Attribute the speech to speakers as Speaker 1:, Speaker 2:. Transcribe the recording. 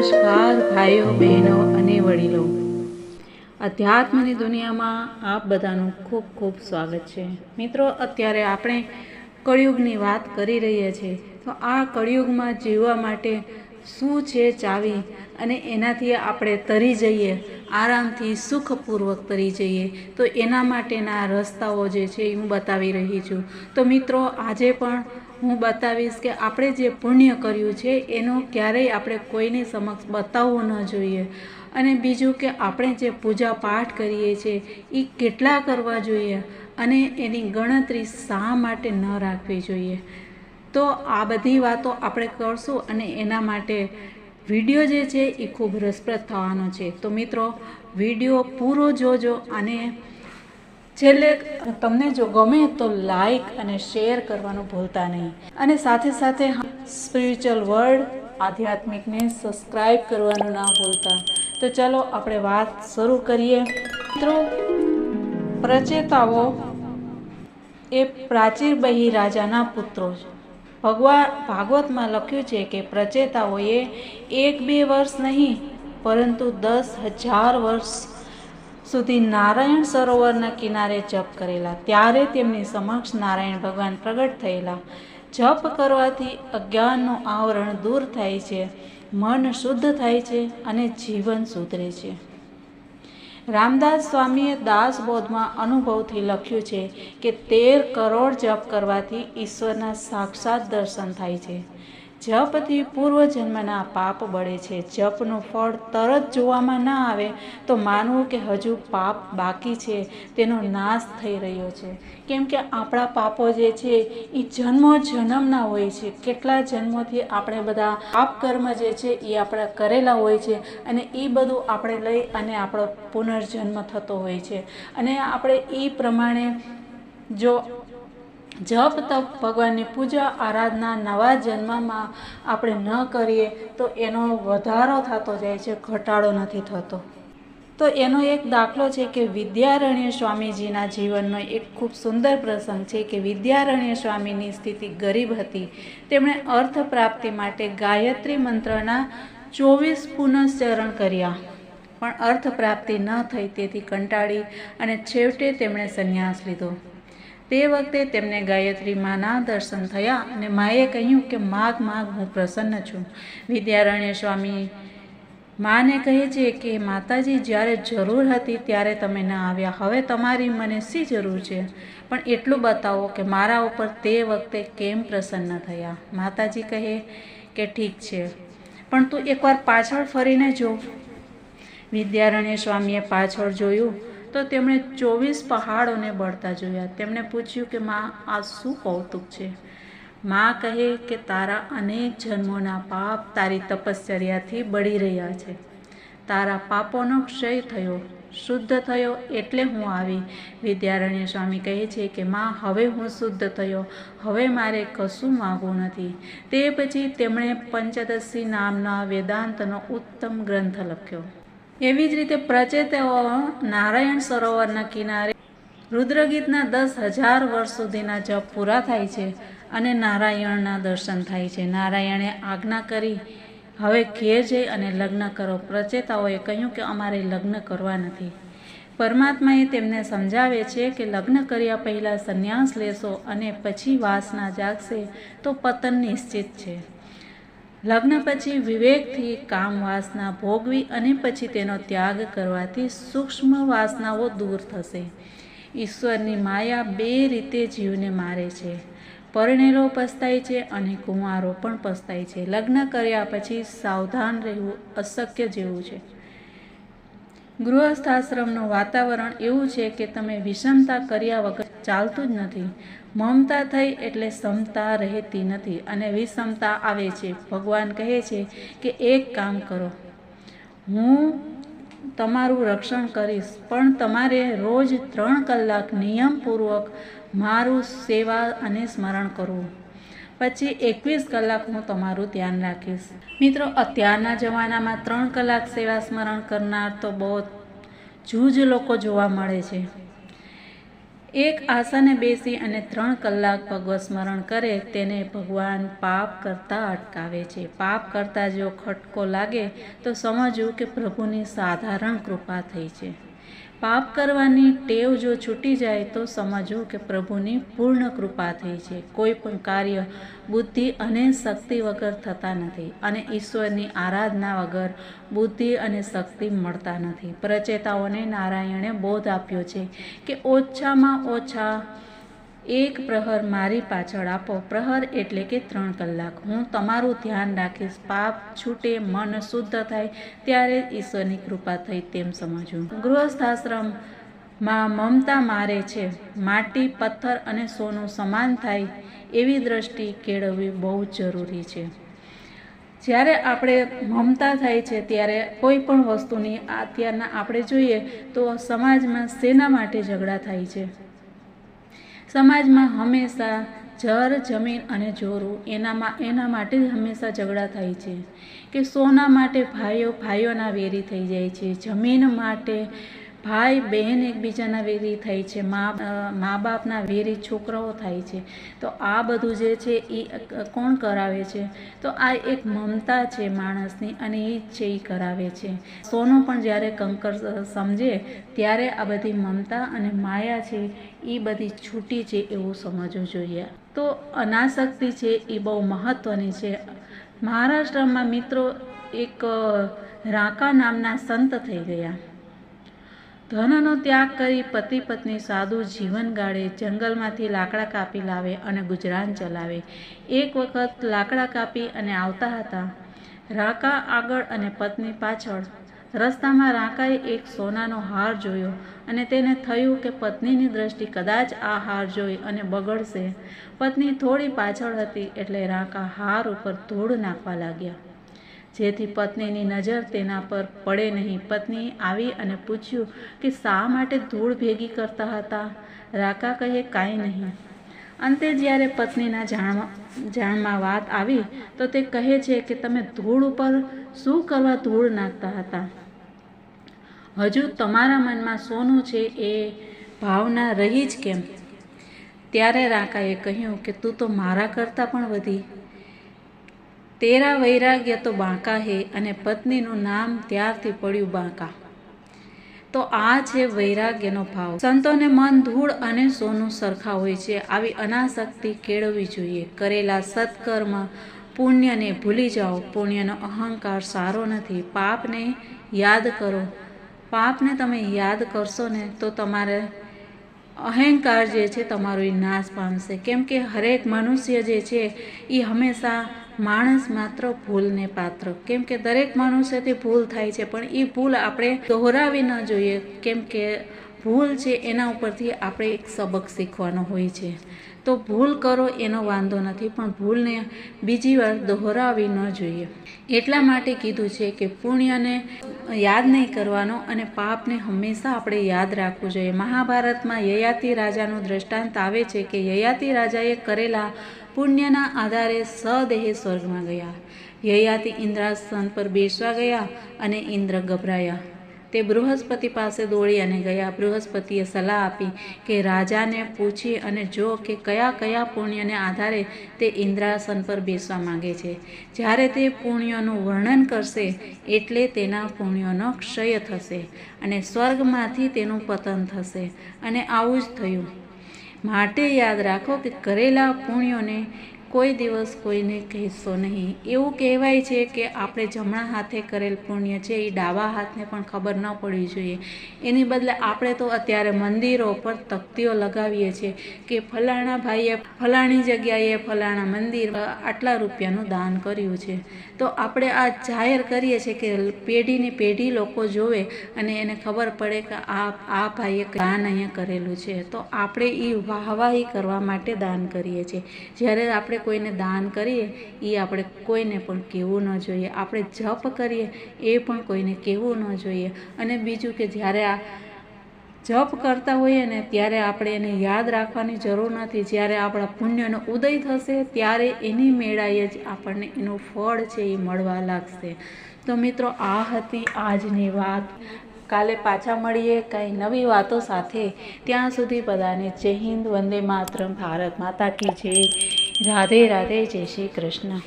Speaker 1: નમસ્કાર, ભાઈઓ, બહેનો અને વડીલો. અધ્યાત્મની દુનિયામાં આપ બધાનું ખૂબ ખૂબ સ્વાગત છે. મિત્રો, અત્યારે આપણે કળિયુગની વાત કરી રહ્યા છીએ. તો આ કળિયુગમાં જીવવા માટે શું છે ચાવી? અને એનાથી આપણે તરી જઈએ, આરામથી સુખપૂર્વક તરી જઈએ. તો એના માટેના રસ્તાઓ જે છે એ હું બતાવી રહી છું. તો મિત્રો, આજે પણ હું બતાવીશ કે આપણે જે પુણ્ય કર્યું છે, એનું ક્યારેય આપણે કોઈની સમક્ષ બતાવવું ન જોઈએ. અને બીજું કે આપણે જે પૂજા પાઠ કરીએ છીએ એ કેટલા કરવા જોઈએ અને એની ગણતરી શા માટે ન રાખવી જોઈએ. તો આ બધી વાતો આપણે કરશું અને એના માટે વીડિયો જે છે એ ખૂબ રસપ્રદ થવાનો છે. તો મિત્રો, વીડિયો પૂરો જોજો અને છેલ્લે તમને જો ગમે તો લાઈક અને શેર કરવાનું ભૂલતા નહીં. અને સાથે સાથે સ્પિરિચ્યુઅલ વર્લ્ડ આધ્યાત્મિકને સબસ્ક્રાઈબ કરવાનું ના ભૂલતા. તો ચાલો આપણે વાત શરૂ કરીએ. મિત્રો, પ્રચેતાઓ એ પ્રાચીર બહી રાજાના પુત્રો છે. ભગવાન ભાગવતમાં લખ્યું છે કે પ્રચેતાઓએ એક બે વર્ષ નહીં, પરંતુ દસ હજાર વર્ષ સુધી નારાયણ સરોવરના કિનારે જપ કરેલા. ત્યારે તેમની સમક્ષ નારાયણ ભગવાન પ્રગટ થયેલા. જપ કરવાથી અજ્ઞાનનું આવરણ દૂર થાય છે, મન શુદ્ધ થાય છે અને જીવન સુધરે છે. રામદાસ સ્વામીએ દાસબોધમાં અનુભવથી લખ્યું છે કે તેર કરોડ જપ કરવાથી ઈશ્વરના સાક્ષાત દર્શન થાય છે. જપથી પૂર્વજન્મના પાપ બળે છે. જપનું ફળ તરત જોવામાં ના આવે તો માનવું કે હજુ પાપ બાકી છે. તેનો નાશ થઈ રહ્યો છે. કેમ કે આપણા પાપો જે છે એ જન્મો જન્મના હોય છે. કેટલા જન્મોથી આપણે બધા પાપ કર્મ જે છે એ આપણા કરેલા હોય છે અને એ બધું આપણે લઈ અને આપણો પુનર્જન્મ થતો હોય છે. અને આપણે એ પ્રમાણે જો જપ તપ, ભગવાનની પૂજા, આરાધના, નવા જન્મમાં આપણે ન કરીએ, તો એનો વધારો થતો જાય છે, ઘટાડો નથી થતો. તો એનો એક દાખલો છે કે વિદ્યારણ્ય સ્વામીજીના જીવનનો એક ખૂબ સુંદર પ્રસંગ છે કે વિદ્યારણ્ય સ્વામીની સ્થિતિ ગરીબ હતી. તેમણે અર્થ પ્રાપ્તિ માટે ગાયત્રી મંત્રના ચોવીસ પુનઃચરણ કર્યા. પણ અર્થ પ્રાપ્તિ ન થઈ તેથી કંટાળી અને છેવટે તેમણે સંન્યાસ લીધો. તે વખતે તેમને ગાયત્રી માના દર્શન થયા અને માએ કહ્યું કે, માગ માગ, હું પ્રસન્ન છું. વિદ્યારણ્ય સ્વામી માને કહે છે કે, માતાજી, જ્યારે જરૂર હતી ત્યારે તમે ન આવ્યા. હવે તમારી મને શી જરૂર છે? પણ એટલું બતાવો કે મારા ઉપર તે વખતે કેમ પ્રસન્ન થયા. માતાજી કહે કે, ઠીક છે. પણ તું એકવાર પાછળ ફરીને જો. વિદ્યારણ્ય સ્વામીએ પાછળ જોયું તો તેમણે ચોવીસ પહાડોને બળતા જોયા. તેમણે પૂછ્યું કે, માં, આ શું કૌતુક છે? માં કહે કે, તારા અનેક જન્મોના પાપ તારી તપશ્ચર્યાથી બળી રહ્યા છે. તારા પાપોનો ક્ષય થયો, શુદ્ધ થયો એટલે હું આવી. વિદ્યારણ્ય સ્વામી કહે છે કે, માં, હવે હું શુદ્ધ થયો. હવે મારે કશું માગવું નથી. તે પછી તેમણે પંચદશી નામના વેદાંતનો ઉત્તમ ગ્રંથ લખ્યો. એવી જ રીતે પ્રચેતાઓ નારાયણ સરોવરના કિનારે રુદ્રગીતના દસ હજાર વર્ષ સુધીના જપ પૂરા થાય છે અને નારાયણના દર્શન થાય છે. નારાયણે આજ્ઞા કરી, હવે ઘેર જઈ અને લગ્ન કરો. પ્રચેતાઓએ કહ્યું કે, અમારે લગ્ન કરવા નથી. પરમાત્માએ તેમને સમજાવે છે કે, લગ્ન કર્યા પહેલાં સંન્યાસ લેશો અને પછી વાસના જાગશે તો પતન નિશ્ચિત છે. લગ્ન પછી વિવેકથી કામ વાસના ભોગવી અને પછી તેનો ત્યાગ કરવાથી સૂક્ષ્મ વાસનાઓ દૂર થશે. ઈશ્વરની માયા બે રીતે જીવને મારે છે. પરણેલો પસ્તાય છે અને કુંવારો પણ પસ્તાય છે. લગ્ન કર્યા પછી સાવધાન રહેવું અશક્ય જેવું છે. ગૃહસ્થાશ્રમનું વાતાવરણ એવું છે કે તમે વિષમતા કર્યા વગર ચાલતું જ નથી. મમતા થઈ એટલે સમતા રહેતી નથી અને વિષમતા આવે છે. ભગવાન કહે છે કે એક કામ કરો. હું તમારું રક્ષણ કરીશ, પણ તમારે રોજ ત્રણ કલાક નિયમપૂર્વક મારું સેવા અને સ્મરણ કરવું. પછી એકવીસ કલાક હું તમારું ધ્યાન રાખીશ. મિત્રો, અત્યારના જમાનામાં ત્રણ કલાક સેવા સ્મરણ કરનાર તો બહુ જૂજ લોકો જોવા મળે છે. એક આસને બેસી અને ત્રણ કલાક ભગવત સ્મરણ કરે તેને ભગવાન પાપ કરતાં અટકાવે છે. પાપ કરતાં જો ખટકો લાગે, તો સમજવું કે પ્રભુની સાધારણ કૃપા થઈ છે. પાપ કરવાની ટેવ જો છૂટી જાય તો સમજો કે પ્રભુની પૂર્ણ કૃપા થઈ છે. કોઈ પણ કાર્ય, બુદ્ધિ અને શક્તિ વગર થતા નથી અને ઈશ્વરની આરાધના વગર બુદ્ધિ અને શક્તિ મળતા નથી. પ્રચેતાઓને નારાયણે બોધ આપ્યો છે કે ઓછામાં ઓછા એક પ્રહર મારી પાછળ આપો. પ્રહર એટલે કે ત્રણ કલાક. હું તમારું ધ્યાન રાખીશ. પાપ છૂટે, મન શુદ્ધ થાય, ત્યારે ઈશ્વરની કૃપા થઈ તેમ સમજવું. ગૃહસ્થાશ્રમમાં મમતા મારે છે. માટી, પથ્થર અને સોનું સમાન થાય એવી દ્રષ્ટિ કેળવવી બહુ જરૂરી છે. જ્યારે આપણે મમતા થાય છે, ત્યારે કોઈ પણ વસ્તુની અત્યારના આપણે જોઈએ તો સમાજમાં શેના માટે ઝઘડા થાય છે. સમાજમાં હંમેશા જર જમીન અને જોરું એનામાં, એના માટે હંમેશા ઝઘડા થાય છે. કે સોના માટે ભાઈઓ, ભાઈઓના વેરી થઈ જાય છે. જમીન માટે ભાઈ, બહેન એકબીજાના વેરી થાય છે, મા બાપના વેરી છોકરાઓ થાય છે. તો આ બધું જે છે એ કોણ કરાવે છે? તો આ એક મમતા છે માણસની અને એ છે એ કરાવે છે. સોનું પણ જ્યારે કંકર સમજે, ત્યારે આ બધી મમતા અને માયા છે એ બધી છૂટી છે એવું સમજવું જોઈએ. તો અનાસક્તિ છે એ બહુ મહત્ત્વની છે. મહારાષ્ટ્રમાં મિત્રો એક રાકા નામના સંત થઈ ગયા. ધનનો ત્યાગ કરી પતિ પત્ની સાદું જીવન ગાળે, જંગલમાંથી લાકડા કાપી લાવે અને ગુજરાન ચલાવે. એક વખત લાકડા કાપી અને આવતા હતા. રાકા આગળ અને પત્ની પાછળ. રસ્તામાં રાકાએ એક સોનાનો હાર જોયો અને તેને થયું કે પત્નીની દ્રષ્ટિ કદાચ આ હાર જોઈ અને બગડશે. પત્ની થોડી પાછળ હતી એટલે રાકા હાર ઉપર ધૂળ નાખવા લાગ્યા. જેથી પત્નીની નજર તેના પર પડે નહીં. પત્ની આવી અને પૂછ્યું કે શા માટે ધૂળ ભેગી કરતા હતા? રાકા કહે, કાંઈ નહીં. અંતે જ્યારે પત્નીના જાણમાં જાણમાં વાત આવી, તો તે કહે છે કે, તમે ધૂળ ઉપર શું કરવા ધૂળ નાખતા હતા? હજુ તમારા મનમાં સોનું છે એ ભાવના રહી જ કેમ? ત્યારે રાકાએ કહ્યું કે, તું તો મારા કરતાં પણ વધી. તેરા વૈરાગ્ય તો બાંકા હે અને પત્નીનું નામ ત્યારથી પડ્યું બાંકા. તો આ છે વૈરાગ્યનો ભાવ. સંતોને મન ધૂળ અને સોનું સરખા હોય છે, આવી અનાસક્તિ કેળવવી જોઈએ. કરેલા સત્કર્મ, પુણ્યને ભૂલી જાઓ. પુણ્યનો અહંકાર સારો નથી. પાપને યાદ કરો. પાપને તમે યાદ કરશો ને, તો તમારે અહંકાર જે છે, તમારો એ નાશ પામશે. કેમ કે હરેક મનુષ્ય જે છે એ હંમેશા માણસ માત્ર ભૂલને પાત્ર. કેમ કે દરેક માણસેથી ભૂલ થાય છે, પણ એ ભૂલ આપણે દોહરાવી ન જોઈએ. કેમ કે ભૂલ છે એના ઉપરથી આપણે એક સબક શીખવાનો હોય છે. તો ભૂલ કરો એનો વાંધો નથી, પણ ભૂલને બીજી વાર દોહરાવી ન જોઈએ. એટલા માટે કીધું છે કે પુણ્યને યાદ નહીં કરવાનો અને પાપને હંમેશા આપણે યાદ રાખવું જોઈએ. મહાભારતમાં યયાતિ રાજાનું દ્રષ્ટાંત આવે છે કે યયાતિ રાજાએ કરેલા પુણ્યના આધારે સદેહે સ્વર્ગમાં ગયા. યયાતિ ઇન્દ્રાસન પર બેસવા ગયા અને ઇન્દ્ર ગભરાયા. તે બૃહસ્પતિ પાસે દોડી અને ગયા. બૃહસ્પતિએ સલાહ આપી કે રાજાને પૂછી અને જો કે કયા કયા પુણ્યને આધારે તે ઇન્દ્રાસન પર બેસવા માંગે છે. જ્યારે તે પુણ્યનું વર્ણન કરશે, એટલે તેના પુણ્યોનો ક્ષય થશે અને સ્વર્ગમાંથી તેનું પતન થશે. અને આવું જ થયું. માટે યાદ રાખો કે કરેલા પુણ્યોને કોઈ દિવસ કોઈને કહેશો નહીં. એવું કહેવાય છે કે આપણે જમણા હાથે કરેલ પુણ્ય છે, એ ડાબા હાથને પણ ખબર ન પડવી જોઈએ. એની બદલે આપણે તો અત્યારે મંદિરો પર તકતીઓ લગાવીએ છીએ કે ફલાણા ભાઈએ ફલાણી જગ્યાએ ફલાણા મંદિર આટલા રૂપિયાનું દાન કર્યું છે. તો આપણે આ જાહેર કરીએ છીએ કે પેઢીની પેઢી લોકો જોવે અને એને ખબર પડે કે આ આ ભાઈએ દાન અહીંયા કરેલું છે. તો આપણે એ વાહવાહી કરવા માટે દાન કરીએ છીએ. જ્યારે કોઈને દાન કરીએ એ આપણે કોઈને પણ કહેવું ન જોઈએ. આપણે જપ કરીએ, એ પણ કોઈને કહેવું ન જોઈએ. અને બીજું કે જ્યારે આ જપ કરતા હોઈએ ને, ત્યારે આપણે એને યાદ રાખવાની જરૂર નથી. જ્યારે આપણા પુણ્યનો ઉદય થશે, ત્યારે એની મેળાએ જ આપણને એનું ફળ છે, એ મળવા લાગશે. તો મિત્રો, આ હતી આજની વાત. કાલે પાછા મળીએ, કંઈ નવી વાતો સાથે. ત્યાં સુધી બધાને જય હિન્દ, વંદે માતરમ, ભારત માતા કી જય. રાધે રાધે, જય શ્રી કૃષ્ણ.